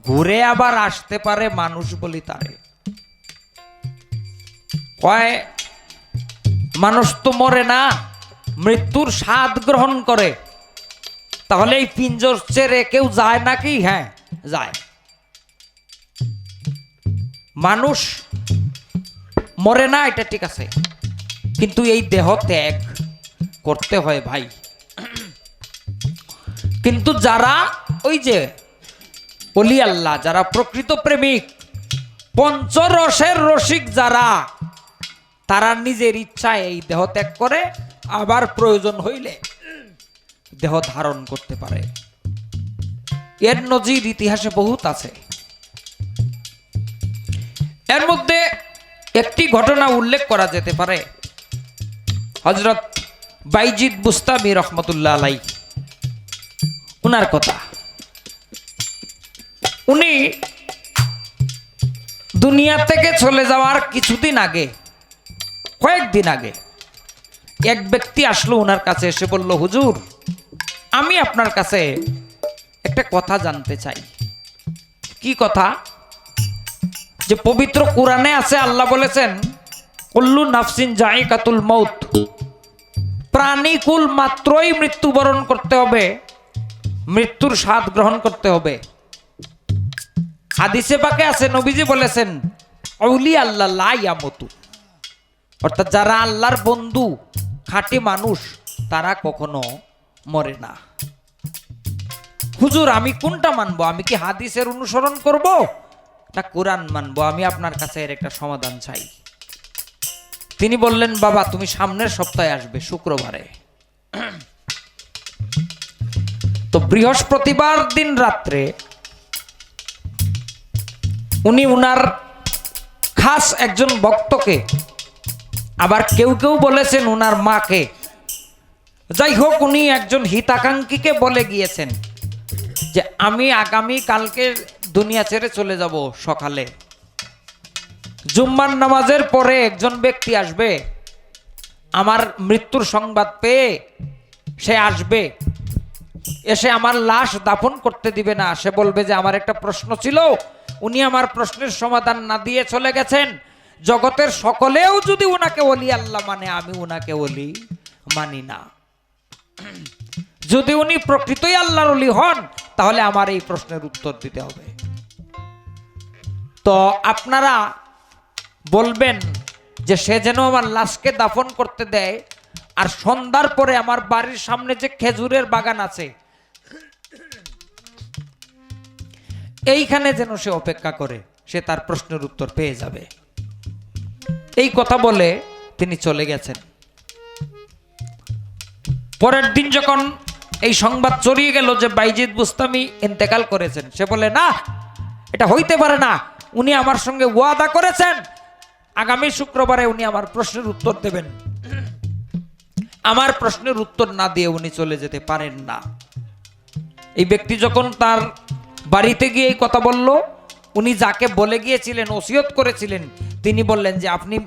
ঘুরে আবার আসতে পারে মানুষ বলি তারে। কয়, মানুষ তো মরে না, মৃত্যুর স্বাদ গ্রহণ করে। তাহলে এই পিঞ্জর কেউ যায় নাকি? হ্যাঁ যায়। মানুষ মরে না, এটা ঠিক আছে। কিন্তু এই দেহ ত্যাগ করতে হয় ভাই। কিন্তু যারা ওই যে অলি আল্লাহ, যারা প্রকৃত প্রেমিক, পঞ্চরসের রসিক যারা, তারা নিজের ইচ্ছায় এই দেহ ত্যাগ করে, আবার প্রয়োজন হইলে দেহ ধারণ করতে পারে। এর নজির ইতিহাসে বহুত আছে। এর মধ্যে একটি ঘটনা উল্লেখ করা যেতে পারে। হজরত বাইজিদ বুস্তামি রহমতুল্লাহ আলাই উনার কথা। উনি দুনিয়া থেকে চলে যাওয়ার কিছুদিন আগে, কয়েকদিন আগে, এক ব্যক্তি আসলো ওনার কাছে, এসে বলল, হুজুর, আমি আপনার কাছে একটা কথা জানতে চাই। কি কথা? যে পবিত্র কোরআনে আছে, আল্লাহ বলেছেন, কল্লু নাফসিন জায়কাতুল মৌত প্রাণীকুল মাত্রই মৃত্যুবরণ করতে হবে, মৃত্যুর স্বাদ গ্রহণ করতে হবে। হাদিসে পাকে আছে, নবীজি বলেছেন অলি আল্লাহ লাইয়ামতু অর্থাৎ যারা আল্লাহর বন্ধু, খাঁটি মানুষ, তারা কখনো মরে না। হুজুর, আমি কোনটা মানবো? আমি কি হাদিসের অনুসরণ করব, না কোরআন মানবো? আমি আপনার কাছে এর একটা সমাধান চাই। তিনি বললেন, বাবা, তুমি সামনের সপ্তাহে আসবে, শুক্রবারে। তো বৃহস্পতিবার দিন রাত্রে উনি উনার খাস একজন ভক্তকে, আবার কেউ কেউ বলেছেন উনার মাকে। যাই হোক, উনি একজন হিতাকাঙ্ক্ষীকে বলে গিয়েছেন যে, আমি আগামী কালকে দুনিয়া ছেড়ে চলে যাব সকালে। জুম্মার নামাজের পরে একজন ব্যক্তি আসবে, আমার মৃত্যুর সংবাদ পেয়ে সে আসবে। এসে আমার লাশ দাফন করতে দিবে না। সে বলবে যে, আমার একটা প্রশ্ন ছিল উনি আমার প্রশ্নের সমাধান না দিয়ে চলে গেছেন। জগতের সকলেও যদি ওনাকে ওলি, আল্লাহ মানে আমি ওনাকে ওলি মানি না। যদি উনি প্রকৃতই আল্লাহর অলি হন, তাহলে আমার এই প্রশ্নের উত্তর দিতে হবে। তো আপনারা বলবেন যে সে যেন আমার লাশকে দাফন করতে দেয়, আর সন্ধ্যার পরে আমার বাড়ির সামনে যে খেজুরের বাগান আছে এইখানে যেন সে অপেক্ষা করে, সে তার প্রশ্নের উত্তর পেয়ে যাবে। এই কথা বলে তিনি চলে গেছেন। পরের দিন যখন এই সংবাদ ছড়িয়ে গেল যে বাইজিদ বুস্তামি ইন্তেকাল করেছেন, সে বলে, না, এটা হইতে পারে না। উনি আমার সঙ্গে ওয়াদা করেছেন। আগামী শুক্রবারে উনি আমার প্রশ্নের উত্তর দেবেন। আমার প্রশ্নের উত্তর না দিয়ে উনি চলে যেতে পারেন না। এই ব্যক্তি যখন তার বাড়িতে গিয়ে এই কথা বলল। উনি যাকে বলে গিয়েছিলেন, ওসিয়ত করেছিলেন, তিনি বললেন যে, আপনি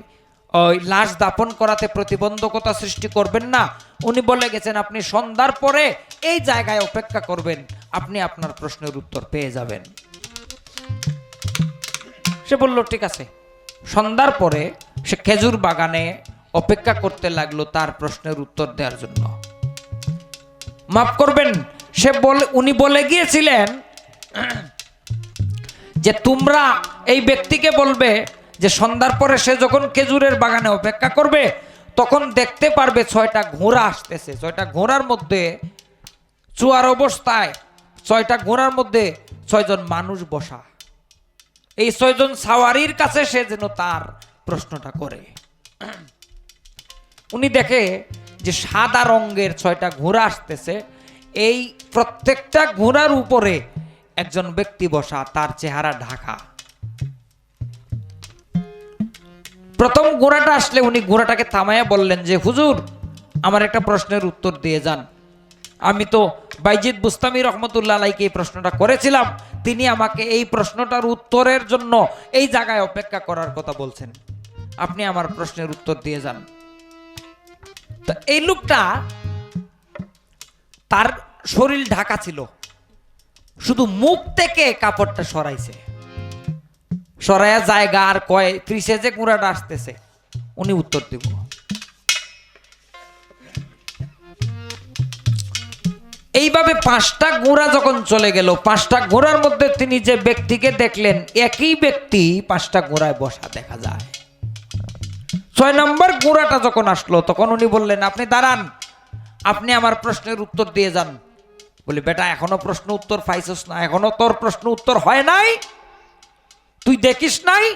ওই লাশ দাপন করাতে প্রতিবন্ধকতা সৃষ্টি করবেন না। উনি বলে গেছেন, আপনি সন্ধ্যার পরে এই জায়গায় অপেক্ষা করবেন, আপনি আপনার প্রশ্নের উত্তর পেয়ে যাবেন। সে বলল, ঠিক আছে। সন্ধ্যার পরে সে খেজুর বাগানে অপেক্ষা করতে লাগল তার প্রশ্নের উত্তর দেওয়ার জন্য। মাফ করবেন, সে বলে, উনি বলে গিয়েছিলেন যে তোমরা এই ব্যক্তিকে বলবে যে সন্ধ্যার পরে সে যখন খেজুরের বাগানে অপেক্ষা করবে, তখন দেখতে পারবে ছয়টা ঘোড়া আসতেছে। ছয়টা ঘোড়ার মধ্যে চুয়ার অবস্থায় ছয়টা ঘোড়ার মধ্যে ছয়জন মানুষ বসা। এই ছয়জন সাওয়ারির কাছে সে যেন তার প্রশ্নটা করে। উনি দেখে যে সাদা রঙের ছয়টা ঘোড়া আসতেছে। এই প্রত্যেকটা ঘোড়ার উপরে একজন ব্যক্তি বসা, তার চেহারা ঢাকা। প্রথম ঘোড়াটা আসলে উনি ঘোড়াটাকে থামাইয়া বললেন যে, হুজুর, আমার একটা প্রশ্নের উত্তর দিয়ে যান। আমি তো বাইজিদ বুস্তামি রহমতুল্লাহ আলাইকে এই প্রশ্নটা করেছিলাম। তিনি আমাকে এই প্রশ্নটার উত্তরের জন্য এই জায়গায় অপেক্ষা করার কথা বলছেন। আপনি আমার প্রশ্নের উত্তর দিয়ে যান। তো এই লোকটা তার শরীর ঢাকা ছিল। শুধু মুখ থেকে কাপড়টা সরাইছে। সরাইয়া জায়গা আর কয়, ত্রিশে যে গুঁড়াটা আসতেছে, উনি উত্তর দিব। এইভাবে পাঁচটা গোড়া যখন চলে গেল, পাঁচটা গোড়ার মধ্যে তিনি যে ব্যক্তিকে দেখলেন, একই ব্যক্তি পাঁচটা গোড়ায় বসা দেখা যায়। ছয় নম্বর গোড়াটা যখন আসলো, তখন উনি বললেন, আপনি দাঁড়ান, আপনি আমার প্রশ্নের উত্তর দিয়ে যান। বলি, বেটা, এখনও প্রশ্ন উত্তর পাইছস না, এখনও তোর প্রশ্ন উত্তর হয় নাই? তুই দেখিস নাই?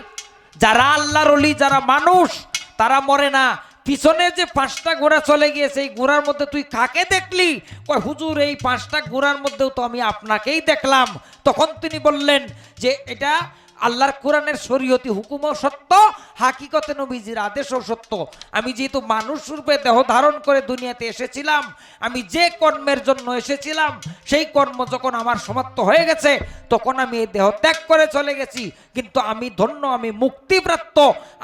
যারা আল্লাহর অলি যারা মানুষ, তারা মরে না। পিছনে যে পাঁচটা ঘোড়া চলে গিয়েছে, এই ঘোড়ার মধ্যে তুই কাকে দেখলি? কয়, হুজুর, এই পাঁচটা ঘোড়ার মধ্যেও তো আমি আপনাকেই দেখলাম। তখন তিনি বললেন যে, এটা আল্লাহর কোরআনের শরীয়তি হুকুমও সত্য, হাকিকতে নবীজির আদেশও সত্য। আমি যেহেতু মানুষ রূপে দেহ ধারণ করে দুনিয়াতে এসেছিলাম, আমি যে কর্মের জন্য এসেছিলাম, সেই কর্ম যখন আমার সমাপ্ত হয়ে গেছে, তখন আমি এই দেহ ত্যাগ করে চলে গেছি। কিন্তু আমি ধন্য, আমি মুক্তিপ্রাপ্ত,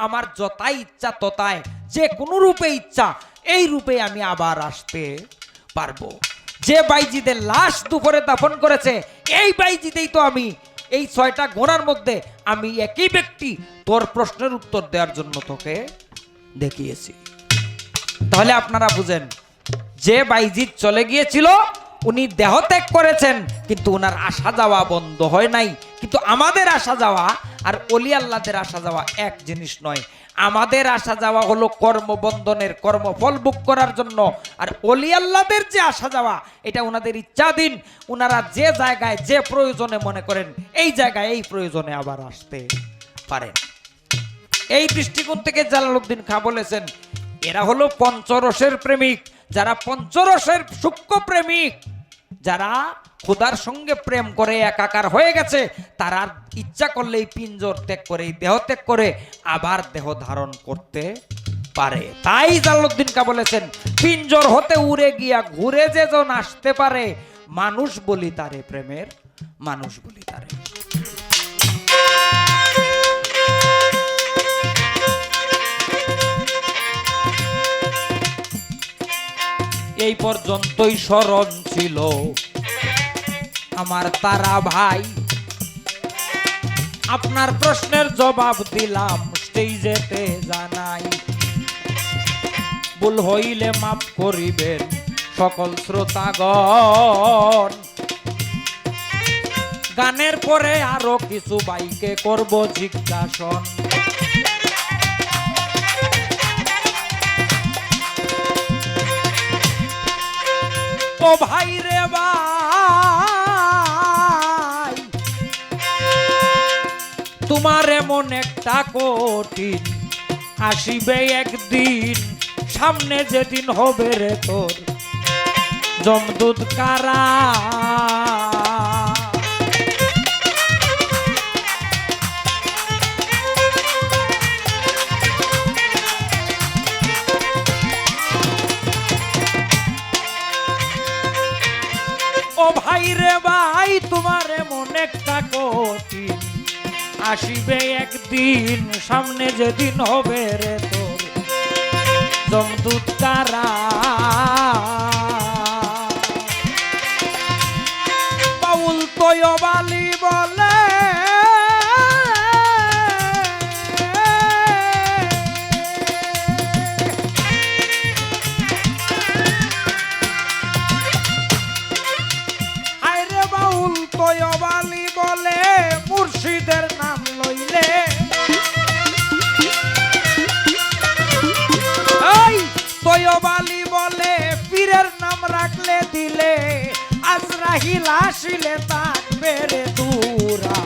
আমার যতাই ইচ্ছা ততায় যে কোনো রূপে ইচ্ছা, এই রূপে আমি আবার আসতে পারব। যে বাইজিদের লাশ দুপুরে দাফন করেছে, এই বাইজিতেই তো আমি এই ছয়টা ঘোড়ার মধ্যে আমি একই ব্যক্তি তোর প্রশ্নের উত্তর দেওয়ার জন্য তোকে দেখিয়েছি। তাহলে আপনারা বুঝেন, যে বাইজিৎ চলে গিয়েছিল, উনি দেহ ত্যাগ করেছেন, কিন্তু ওনার আসা যাওয়া বন্ধ হয় নাই। কিন্তু আমাদের আসা যাওয়া আর অলি আল্লাদের আসা যাওয়া এক জিনিস নয় আমাদের আসা যাওয়া হলো কর্মবন্ধনের কর্মফল ভোগ করার জন্য। আর অলি আল্লাদের যে আসা যাওয়া, এটা ওনাদের ইচ্ছাধীন। ওনারা যে জায়গায়, যে প্রয়োজনে মনে করেন, এই জায়গায়, এই প্রয়োজনে আবার আসতে পারেন। এই দৃষ্টিকোণ থেকে জালালউদ্দিন খা বলেছেন, এরা হলো পঞ্চরসের প্রেমিক। যারা পঞ্চরসের সূক্ষ্ম প্রেমিক যারা খোদার সঙ্গে প্রেম করে, একাকার হয়ে গেছে, তারা ইচ্ছা করলে এই পিঞ্জর ত্যাগ করে, এই দেহ ত্যাগ করে আবার দেহ ধারণ করতে পারে। তাই জালালউদ্দিন কা বলেছেন, পিঞ্জর হতে উড়ে গিয়া ঘুরে যেজন আসতে পারে, মানুষ বলি তারে প্রেমের, মানুষ বলি তারে। এই পর্যন্তই স্মরণ ছিল। আমার তারা ভাই, আপনার প্রশ্নের জবাব দিলাম স্টেজেতে জানাই। ভুল হইলে মাফ করিবেন সকল শ্রোতাগণ। গানের পরে আরও কিছু বাইকে করব জিজ্ঞাসন। ও ভাই রে ভাই, তোমার এমন একটা কঠিন আসিবে একদিন, সামনে যেদিন হবে রে তোর জমদুত কারা? ভাই রে ভাই, তোমার এমন একটা কঠিন আসিবে একদিন, সামনে যেদিন হবে রে তোর জমদূত কারা বাউল তয়বালি বলে আইরে তয়বালি বলে, পীরের নাম রাখলে দিলে আজরাহিল আসিলে থাকবে রে দূরা।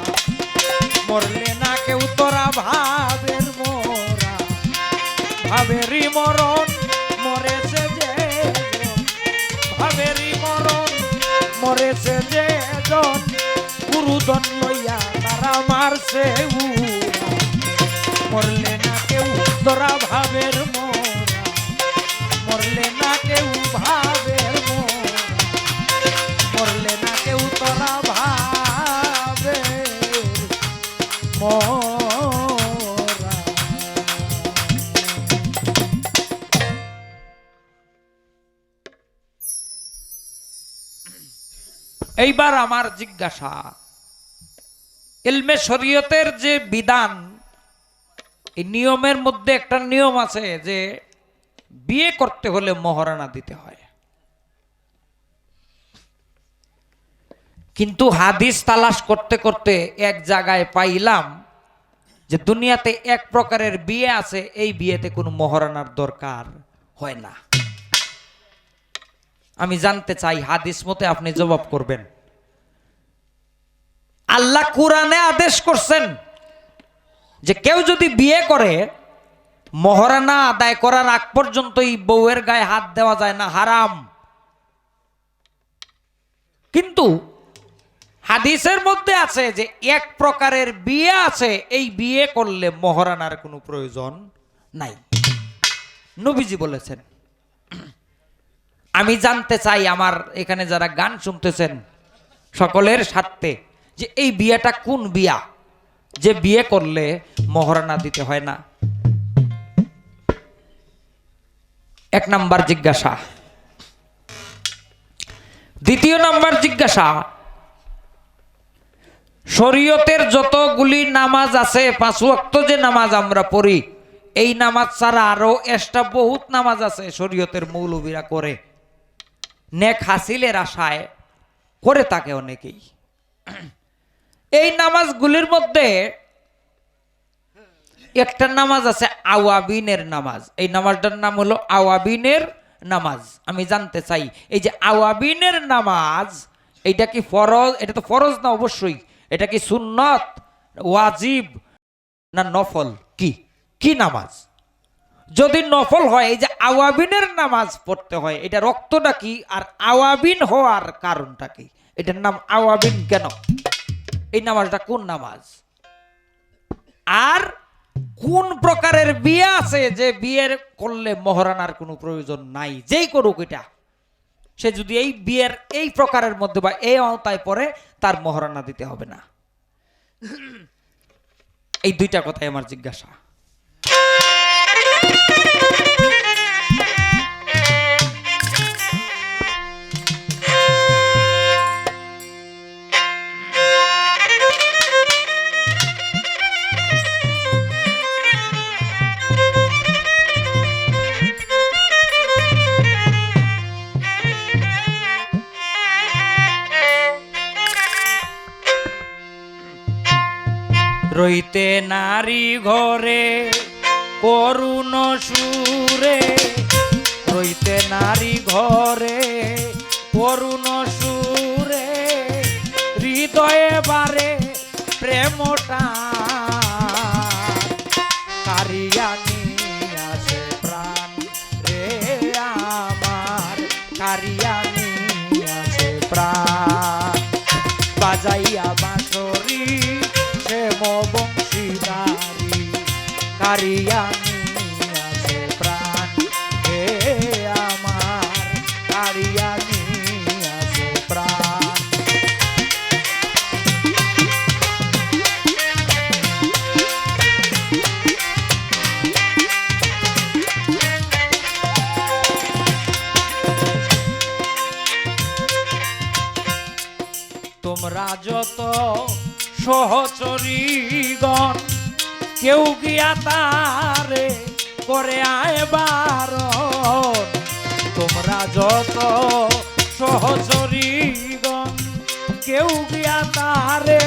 মরলে না কেউ তোরা ভাবের মোরা। ভাবেরই মরণ মরেছে যে ভাবেরই মরণ মরেছে যে জন। গুরুদন লইয়া তারা মারছে মরলে না কেউ তোরা এইবার আমার জিজ্ঞাসা এলমে শরীয়তের যে বিধান, এই নিয়মের মধ্যে একটা নিয়ম আছে যে বিয়ে করতে হলে মহারানা দিতে হয়। কিন্তু হাদিস তালাশ করতে করতে এক জায়গায় পাইলাম যে দুনিয়াতে এক প্রকারের বিয়ে আছে, এই বিয়েতে কোনো মহারানার দরকার হয় না। আমি জানতে চাই, হাদিস মতে আপনি জবাব করবেন। আল্লাহ কোরআনে আদেশ করছেন যে কেউ যদি বিয়ে করে মহারানা আদায় করার আগ পর্যন্তই বউয়ের গায়ে হাত দেওয়া যায় না, হারাম। কিন্তু হাদিসের মধ্যে আছে যে এক প্রকারের বিয়ে আছে, এই বিয়ে করলে মহারানার কোনো প্রয়োজন নাই। নবীজি বলেছেন আমি জানতে চাই আমার এখানে যারা গান শুনতেছেন সকলের স্বার্থে যে এই বিয়েটা কোন বিয়া? যে বিয়ে করলে মহারানা দিতে হয় না? এক নাম্বার জিজ্ঞাসা। দ্বিতীয় নাম্বার জিজ্ঞাসা, শরীয়তের যতগুলি নামাজ আছে, পাঁচ ওয়াক্ত যে নামাজ আমরা পড়ি, এই নামাজ ছাড়া আরও এক্সট্রা বহুত নামাজ আছে শরীয়তের মৌলবীরা করে। নেক হাসিলের আশায় করে থাকে অনেকেই। এই নামাজগুলির মধ্যে একটা নামাজ আছে আওয়াবিনের নামাজ। এই নামাজটার নাম হলো আওয়াবিনের নামাজ। আমি জানতে চাই, এই যে আওয়াবিনের নামাজ এইটা কি ফরজ? এটা তো ফরজ না অবশ্যই। এটা কি সুন্নত, ওয়াজিব না নফল? কি? কি নামাজ? যদি নফল হয়, এই যে আওয়াবিনের নামাজ পড়তে হয়, এটা রক্তটা কি আর আওয়াবিন হওয়ার কারণটা কি? এটার নাম আওয়াবিন কেন? এই নামাজটা কোন নামাজ? আর কোন প্রকারের বিয়ে আছে যে বিয়ের করলে মহারানার কোনো প্রয়োজন নাই? যেই করুক এটা। সে যদি এই বিয়ের এই প্রকারের মধ্যে বা এই আওতায় পড়ে, তার মহারানা দিতে হবে না। এই দুইটা কথাই আমার জিজ্ঞাসা। রইতে নারী ঘরে, করুণ সুরে। রইতে নারী ঘরে, করুণ সুরে। হৃদয়ে বারে প্রেমটা। কারিয়ানি আছে প্রাণ রে আমার। কারিয়ানি আছে প্রাণ। বাজাইয়া কারিয়ানি আছে প্রাণ। হে আমার কারিয়ানি আছে প্রাণ। তোমরা যত সহচরীগণ কেউ গিয়া তারে করে আয়বার তোমরা যত সহচরীগণ কেউ গিয়া তারে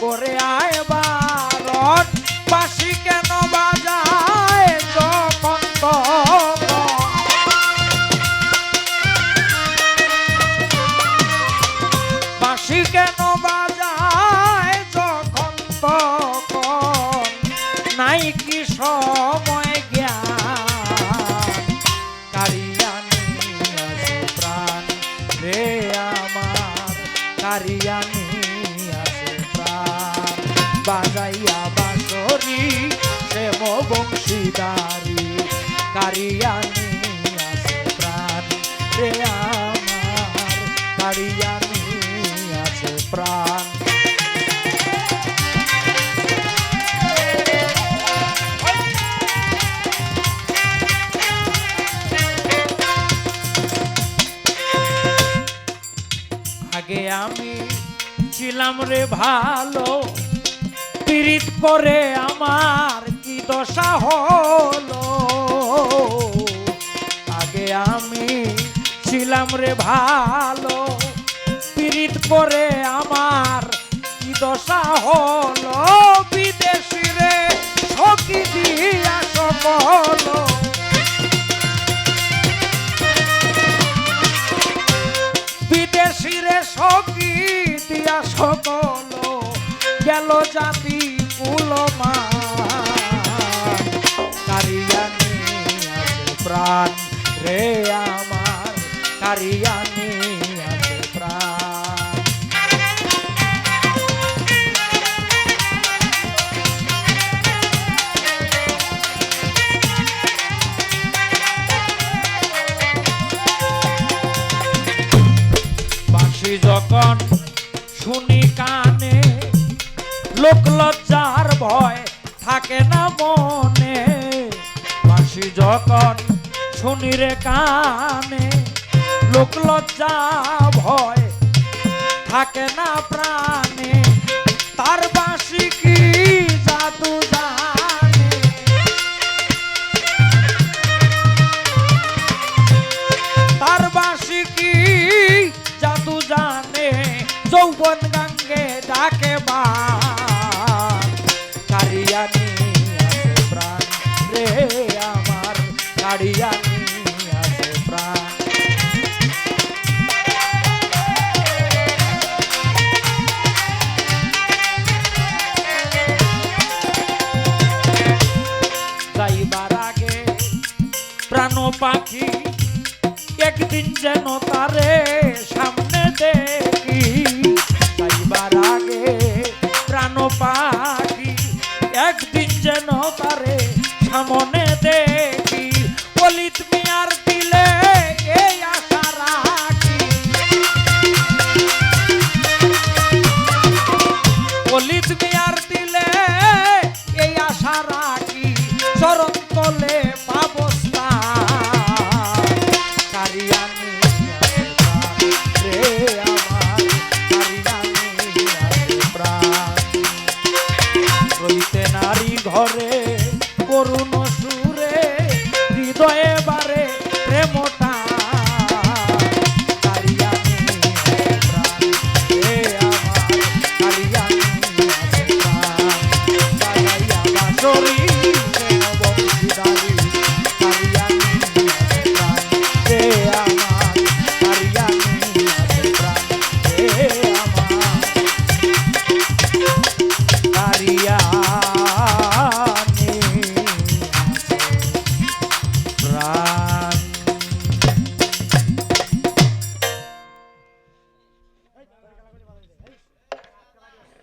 করে আয়বার পাশি কেন বাজায়? সময় জ্ঞান। কারিয়ানি আছে প্রাণ রে আমার। কারিয়ানি আছে প্রাণ। বাজাইয়া বাঁশরি প্রেম বংশীদারি। কারিয়ানি আছে প্রাণ রে আমার। কারিয়ানি আগে ছিলাম রে ভালো, পীড়িত করে আমার কি দশা হলো? আগে আমি ছিলাম রে ভালো, পীড়িত করে আমার কি দশা হলো? বিদেশি রে, সখী দিয়া সকল সখী দিয়া সকল গেল জাতি কুলমা কারিয়ানি প্রাণ রে আমার কারিয়ানি শুনি কানে, লোক লজ্জার ভয় থাকে না মনে। বাঁশি যখন শুনি রে কানে, লোক লজ্জা ভয় থাকে না প্রাণে। যৌবন গাঙ্গে ডাকে আছে প্রাণ রে আমার যাইবার আগে প্রাণ পাখি একদিন যেন তারে